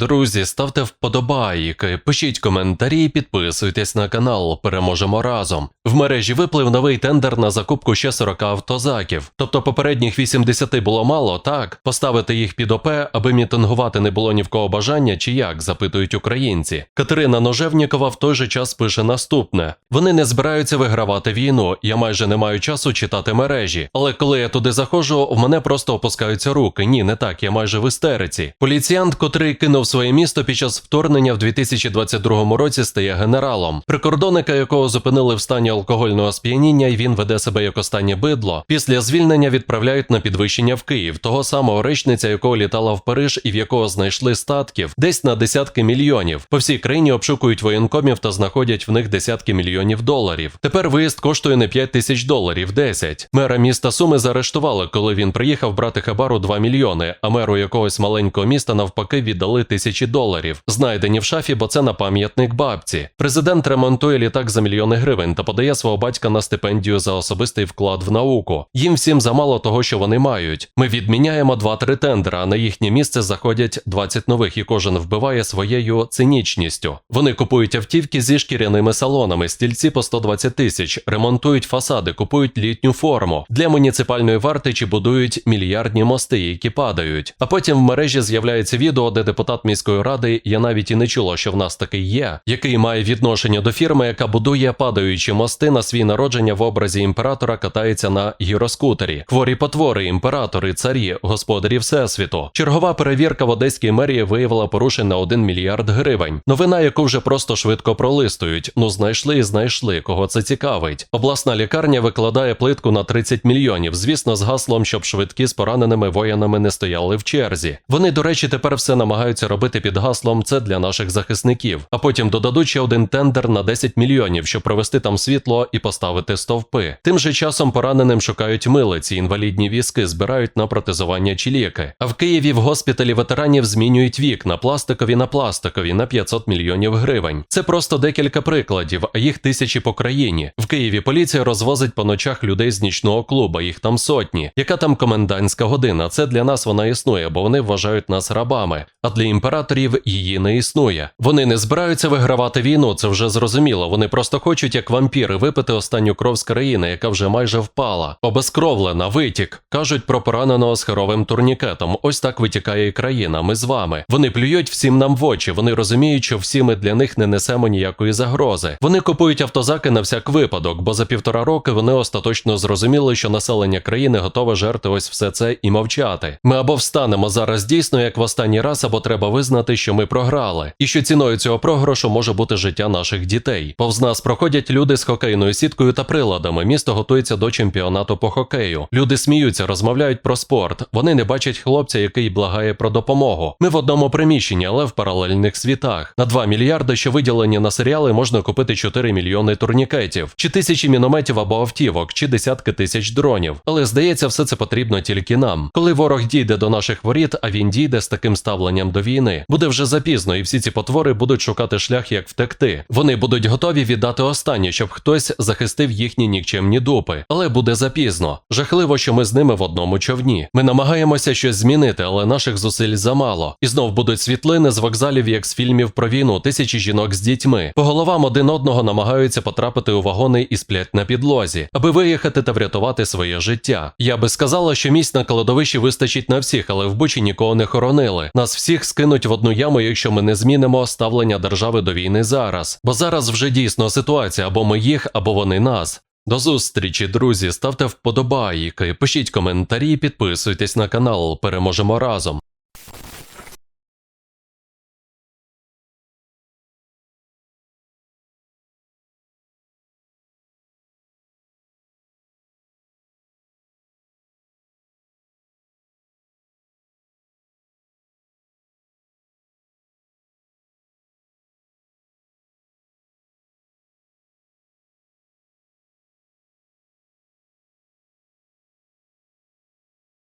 Друзі, ставте вподобайки, пишіть коментарі, підписуйтесь на канал. Переможемо разом. В мережі виплив новий тендер на закупку ще 40 автозаків. Тобто попередніх 80 було мало, так? Поставити їх під ОП, аби мітингувати не було ні в кого бажання, чи як, запитують українці. Катерина Ножевнікова в той же час пише наступне: вони не збираються вигравати війну. Я майже не маю часу читати мережі. Але коли я туди заходжу, в мене просто опускаються руки. Ні, не так, я майже в істериці. Поліціянт, котрий кинув своє місто під час вторгнення в 2022 році, стає генералом. Прикордонника, якого зупинили в стані алкогольного сп'яніння, і він веде себе як останнє бидло. Після звільнення відправляють на підвищення в Київ, того самого речниця, якого літала в Париж і в якого знайшли статків десь на десятки мільйонів. По всій країні обшукують воєнкомів та знаходять в них десятки мільйонів доларів. Тепер виїзд коштує не 5 тисяч доларів, 10. Мера міста Суми заарештували, коли він приїхав брати хабару 2 мільйони, а меру якогось маленького міста навпаки віддали тисячі доларів, знайдені в шафі, бо це на пам'ятник бабці. Президент ремонтує літак за мільйони гривень та подає свого батька на стипендію за особистий вклад в науку. Їм всім замало того, що вони мають. Ми відміняємо 2-3 тендера, а на їхнє місце заходять 20 нових, і кожен вбиває своєю цинічністю. Вони купують автівки зі шкіряними салонами, стільці по 120 тисяч, ремонтують фасади, купують літню форму для муніципальної варти чи будують мільярдні мости, які падають. А потім в мережі з'являється відео, де депутат міської ради, я навіть і не чула, що в нас такий є, який має відношення до фірми, яка будує падаючі мости на свій народження в образі імператора, катається на гіроскутері. Хворі потвори, імператори, царі, господарі всесвіту. Чергова перевірка в Одеській мерії виявила порушень на 1 мільярд гривень. Новина, яку вже просто швидко пролистують. Ну знайшли і знайшли, кого це цікавить. Обласна лікарня викладає плитку на 30 мільйонів, звісно, з гаслом, щоб швидкі з пораненими воїнами не стояли в черзі. Вони, до речі, тепер все намагаються робити під гаслом це для наших захисників. А потім додадуть ще один тендер на 10 мільйонів, щоб провести там світло і поставити стовпи. Тим же часом пораненим шукають милиці, інвалідні візки збирають на протезування чи ліки. А в Києві в госпіталі ветеранів змінюють вікна пластикові на пластикові на 500 мільйонів гривень. Це просто декілька прикладів, а їх тисячі по країні. В Києві поліція розвозить по ночах людей з нічного клуба, їх там сотні. Яка там комендантська година? Це для нас вона існує, бо вони вважають нас рабами. А для імператорів її не існує. Вони не збираються вигравати війну, це вже зрозуміло. Вони просто хочуть, як вампіри, випити останню кров з країни, яка вже майже впала. Обезкровлена, витік. Кажуть про пораненого з херовим турнікетом. Ось так витікає і країна. Ми з вами. Вони плюють всім нам в очі. Вони розуміють, що всі ми для них не несемо ніякої загрози. Вони купують автозаки на всяк випадок, бо за півтора роки вони остаточно зрозуміли, що населення країни готове жерти ось все це і мовчати. Ми або встанемо зараз дійсно, як в останній раз, або треба визнати, що ми програли, і що ціною цього програшу може бути життя наших дітей. Повз нас проходять люди з хокейною сіткою та приладами. Місто готується до чемпіонату по хокею. Люди сміються, розмовляють про спорт. Вони не бачать хлопця, який благає про допомогу. Ми в одному приміщенні, але в паралельних світах. На 2 мільярди, що виділені на серіали, можна купити 4 мільйони турнікетів, чи тисячі мінометів або автівок, чи десятки тисяч дронів. Але здається, все це потрібно тільки нам. Коли ворог дійде до наших воріт, а він дійде з таким ставленням до війни, буде вже запізно, і всі ці потвори будуть шукати шлях, як втекти. Вони будуть готові віддати останнє, щоб хтось захистив їхні нікчемні дупи. Але буде запізно. Жахливо, що ми з ними в одному човні. Ми намагаємося щось змінити, але наших зусиль замало. І знов будуть світлини з вокзалів, як з фільмів про війну, тисячі жінок з дітьми. По головам один одного намагаються потрапити у вагони і сплять на підлозі, аби виїхати та врятувати своє життя. Я би сказала, що місць на кладовищі вистачить на всіх, але в Бучі нікого не хоронили. Нас всіх скинуть в одну яму, якщо ми не змінимо ставлення держави до війни зараз. Бо зараз вже дійсно ситуація або ми їх, або вони нас. До зустрічі, друзі. Ставте вподобайки, пишіть коментарі, підписуйтесь на канал. Переможемо разом.